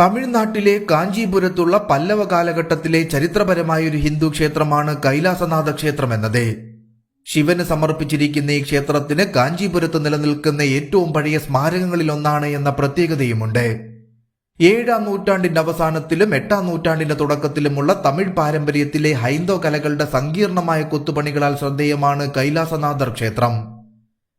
തമിഴ്നാട്ടിലെ കാഞ്ചീപുരത്തുള്ള പല്ലവ കാലഘട്ടത്തിലെ ചരിത്രപരമായൊരു ഹിന്ദു ക്ഷേത്രമാണ് കൈലാസനാഥ ക്ഷേത്രം എന്നത്. ശിവന് സമർപ്പിച്ചിരിക്കുന്ന ഈ ക്ഷേത്രത്തിന് കാഞ്ചീപുരത്ത് നിലനിൽക്കുന്ന ഏറ്റവും പഴയ സ്മാരകങ്ങളിലൊന്നാണ് എന്ന പ്രത്യേകതയുമുണ്ട്. ഏഴാം നൂറ്റാണ്ടിന്റെ അവസാനത്തിലും എട്ടാം നൂറ്റാണ്ടിന്റെ തുടക്കത്തിലുമുള്ള തമിഴ് പാരമ്പര്യത്തിലെ ഹൈന്ദവ കലകളുടെ സങ്കീർണമായ കൊത്തുപണികളാൽ ശ്രദ്ധേയമാണ് കൈലാസനാഥർ ക്ഷേത്രം.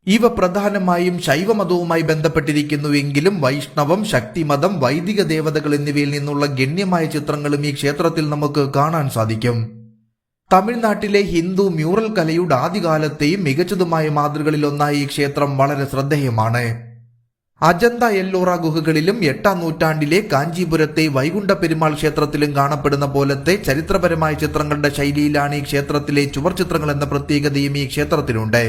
ഇവ പ്രധാനമായും ശൈവമതവുമായി ബന്ധപ്പെട്ടിരിക്കുന്നുവെങ്കിലും വൈഷ്ണവം ശക്തിമതം വൈദിക ദേവതകൾ എന്നിവയിൽ നിന്നുള്ള ഗണ്യമായ ചിത്രങ്ങളും ഈ ക്ഷേത്രത്തിൽ നമുക്ക് കാണാൻ സാധിക്കും. തമിഴ്നാട്ടിലെ ഹിന്ദു മ്യൂറൽ കലയുടെ ആദ്യകാലത്തെയും മികച്ചതുമായ മാതൃകളിൽ ഒന്നായി ഈ ക്ഷേത്രം വളരെ ശ്രദ്ധേയമാണ്. അജന്ത എല്ലോറ ഗുഹകളിലും എട്ടാം നൂറ്റാണ്ടിലെ കാഞ്ചീപുരത്തെ വൈകുണ്ഠ പെരുമാൾ ക്ഷേത്രത്തിലും കാണപ്പെടുന്ന പോലത്തെ ചരിത്രപരമായ ചിത്രങ്ങളുടെ ശൈലിയിലാണ് ഈ ക്ഷേത്രത്തിലെ ചുവർ ചിത്രങ്ങൾ എന്ന പ്രത്യേകതയും ഈ ക്ഷേത്രത്തിനുണ്ട്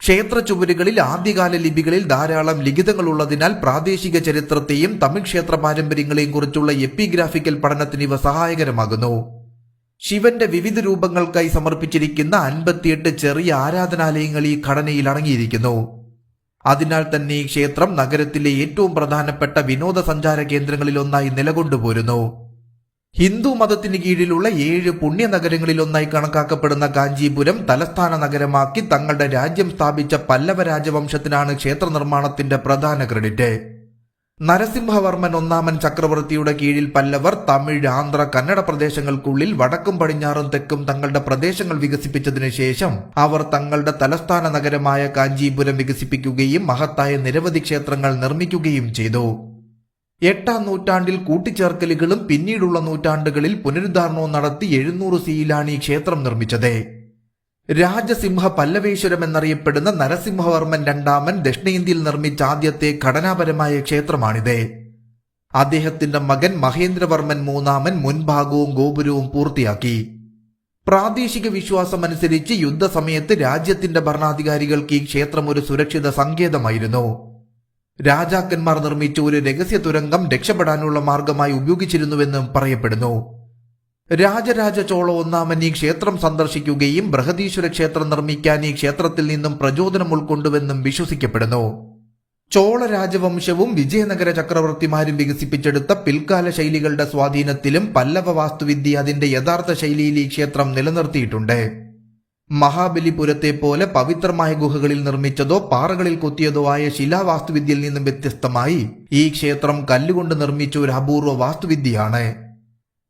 ക്ഷേത്ര ചുവരുകളിൽ ആദ്യകാല ലിപികളിൽ ധാരാളം ലിഖിതങ്ങൾ ഉള്ളതിനാൽ പ്രാദേശിക ചരിത്രത്തെയും തമിഴ് ക്ഷേത്ര പാരമ്പര്യങ്ങളെയും കുറിച്ചുള്ള എപ്പിഗ്രാഫിക്കൽ പഠനത്തിന് ഇവ സഹായകരമാകുന്നു. ശിവന്റെ വിവിധ രൂപങ്ങൾക്കായി സമർപ്പിച്ചിരിക്കുന്ന അൻപത്തിയെട്ട് ചെറിയ ആരാധനാലയങ്ങൾ ഈ ഘടനയിൽ അടങ്ങിയിരിക്കുന്നു. അതിനാൽ തന്നെ ഈ ക്ഷേത്രം നഗരത്തിലെ ഏറ്റവും പ്രധാനപ്പെട്ട വിനോദസഞ്ചാര കേന്ദ്രങ്ങളിലൊന്നായി നിലകൊണ്ടുപോരുന്നു. ഹിന്ദു മതത്തിന് കീഴിലുള്ള ഏഴ് പുണ്യ നഗരങ്ങളിലൊന്നായി കണക്കാക്കപ്പെടുന്ന കാഞ്ചീപുരം തലസ്ഥാന നഗരമാക്കി തങ്ങളുടെ രാജ്യം സ്ഥാപിച്ച പല്ലവ രാജവംശത്തിനാണ് ക്ഷേത്ര നിർമ്മാണത്തിന്റെ പ്രധാന ക്രെഡിറ്റ്. നരസിംഹവർമ്മൻ ഒന്നാമൻ ചക്രവർത്തിയുടെ കീഴിൽ പല്ലവർ തമിഴ് ആന്ധ്ര കന്നഡ പ്രദേശങ്ങൾക്കുള്ളിൽ വടക്കും പടിഞ്ഞാറും തെക്കും തങ്ങളുടെ പ്രദേശങ്ങൾ വികസിപ്പിച്ചതിനു ശേഷം അവർ തങ്ങളുടെ തലസ്ഥാന നഗരമായ കാഞ്ചീപുരം വികസിപ്പിക്കുകയും മഹത്തായ നിരവധി ക്ഷേത്രങ്ങൾ നിർമ്മിക്കുകയും ചെയ്തു. എട്ടാം നൂറ്റാണ്ടിൽ കൂട്ടിച്ചേർക്കലുകളും പിന്നീടുള്ള നൂറ്റാണ്ടുകളിൽ പുനരുദ്ധാരണവും നടത്തി എഴുന്നൂറ് സിയിലാണ് ഈ ക്ഷേത്രം നിർമ്മിച്ചത്. രാജസിംഹ പല്ലവേശ്വരം എന്നറിയപ്പെടുന്ന നരസിംഹവർമ്മൻ രണ്ടാമൻ ദക്ഷിണേന്ത്യയിൽ നിർമ്മിച്ച ആദ്യത്തെ ഘടനാപരമായ ക്ഷേത്രമാണിത്. അദ്ദേഹത്തിന്റെ മകൻ മഹേന്ദ്രവർമ്മൻ മൂന്നാമൻ മുൻഭാഗവും ഗോപുരവും പൂർത്തിയാക്കി. പ്രാദേശിക വിശ്വാസമനുസരിച്ച് യുദ്ധസമയത്ത് രാജ്യത്തിന്റെ ഭരണാധികാരികൾക്ക് ഈ ക്ഷേത്രം ഒരു സുരക്ഷിത സങ്കേതമായിരുന്നു. രാജാക്കന്മാർ നിർമ്മിച്ച ഒരു രഹസ്യ തുരങ്കം രക്ഷപ്പെടാനുള്ള മാർഗമായി ഉപയോഗിച്ചിരുന്നുവെന്നും പറയപ്പെടുന്നു. രാജരാജ ചോള ഒന്നാമൻ ഈ ക്ഷേത്രം സന്ദർശിക്കുകയും ബൃഹദീശ്വര ക്ഷേത്രം നിർമ്മിക്കാൻ ഈ ക്ഷേത്രത്തിൽ നിന്നും പ്രചോദനം ഉൾക്കൊണ്ടുവെന്നും വിശ്വസിക്കപ്പെടുന്നു. ചോള രാജവംശവും വിജയനഗര ചക്രവർത്തിമാരും വികസിപ്പിച്ചെടുത്ത പിൽക്കാല ശൈലികളുടെ സ്വാധീനത്തിലും പല്ലവ വാസ്തുവിദ്യ അതിന്റെ യഥാർത്ഥ ശൈലിയിൽ ഈ ക്ഷേത്രം നിലനിർത്തിയിട്ടുണ്ട്. മഹാബലിപുരത്തെ പോലെ പവിത്രമായ ഗുഹകളിൽ നിർമ്മിച്ചതോ പാറകളിൽ കൊത്തിയതോ ആയ ശിലാവാസ്തുവിദ്യയിൽ നിന്നും വ്യത്യസ്തമായി ഈ ക്ഷേത്രം കല്ലുകൊണ്ട് നിർമ്മിച്ച ഒരു അപൂർവ വാസ്തുവിദ്യയാണ്.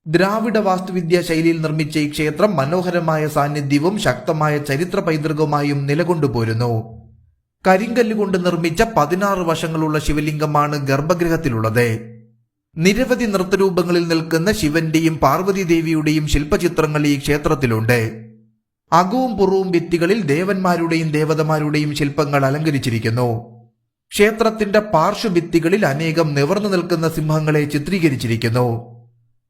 ദ്രാവിഡ വാസ്തുവിദ്യ ശൈലിയിൽ നിർമ്മിച്ച ഈ ക്ഷേത്രം മനോഹരമായ സാന്നിധ്യവും ശക്തമായ ചരിത്ര പൈതൃകമായും നിലകൊണ്ടുപോരുന്നു. കരിങ്കല്ലുകൊണ്ട് നിർമ്മിച്ച പതിനാറ് വശങ്ങളുള്ള ശിവലിംഗമാണ് ഗർഭഗൃഹത്തിലുള്ളത്. നിരവധി നൃത്തരൂപങ്ങളിൽ നിൽക്കുന്ന ശിവന്റെയും പാർവതി ദേവിയുടെയും ശില്പചിത്രങ്ങൾ ഈ ക്ഷേത്രത്തിലുണ്ട്. അകവും പുറവും ഭിത്തികളിൽ ദേവന്മാരുടെയും ദേവതമാരുടെയും ശില്പങ്ങൾ അലങ്കരിച്ചിരിക്കുന്നു. ക്ഷേത്രത്തിന്റെ പാർശ്വഭിത്തികളിൽ അനേകം നിവർന്നു നിൽക്കുന്ന സിംഹങ്ങളെ ചിത്രീകരിച്ചിരിക്കുന്നു.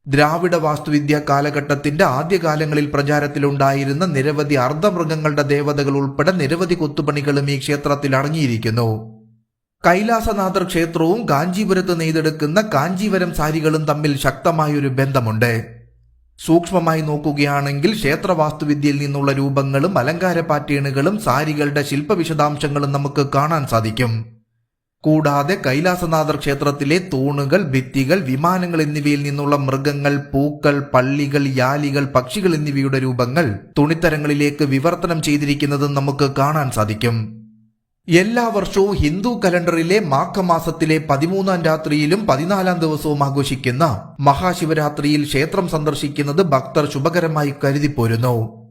ദ്രാവിഡ വാസ്തുവിദ്യ കാലഘട്ടത്തിന്റെ ആദ്യകാലങ്ങളിൽ പ്രചാരത്തിലുണ്ടായിരുന്ന നിരവധി അർദ്ധമൃഗങ്ങളുടെ ദേവതകൾ ഉൾപ്പെടെ നിരവധി കൊത്തുപണികളും ഈ ക്ഷേത്രത്തിൽ അടങ്ങിയിരിക്കുന്നു. കൈലാസനാഥർ ക്ഷേത്രവും കാഞ്ചീപുരത്ത് നെയ്തെടുക്കുന്ന കാഞ്ചീവരം സാരികളും തമ്മിൽ ശക്തമായൊരു ബന്ധമുണ്ട്. സൂക്ഷ്മമായി നോക്കുകയാണെങ്കിൽ ക്ഷേത്രവാസ്തുവിദ്യയിൽ നിന്നുള്ള രൂപങ്ങളും അലങ്കാര പാറ്റേണുകളും സാരികളുടെ ശില്പവിശദാംശങ്ങളും നമുക്ക് കാണാൻ സാധിക്കും. കൂടാതെ കൈലാസനാഥർ ക്ഷേത്രത്തിലെ തൂണുകൾ ഭിത്തികൾ വിമാനങ്ങൾ എന്നിവയിൽ നിന്നുള്ള മൃഗങ്ങൾ പൂക്കൾ പള്ളികൾ യാലികൾ പക്ഷികൾ എന്നിവയുടെ രൂപങ്ങൾ തുണിത്തരങ്ങളിലേക്ക് വിവർത്തനം ചെയ്തിരിക്കുന്നതും നമുക്ക് കാണാൻ സാധിക്കും. എല്ലാ വർഷവും ഹിന്ദു കലണ്ടറിലെ മാഘമാസത്തിലെ പതിമൂന്നാം രാത്രിയിലും പതിനാലാം ദിവസവും ആഘോഷിക്കുന്ന മഹാശിവരാത്രിയിൽ ക്ഷേത്രം സന്ദർശിക്കുന്നത് ഭക്തർ ശുഭകരമായി കരുതിപ്പോരുന്നു.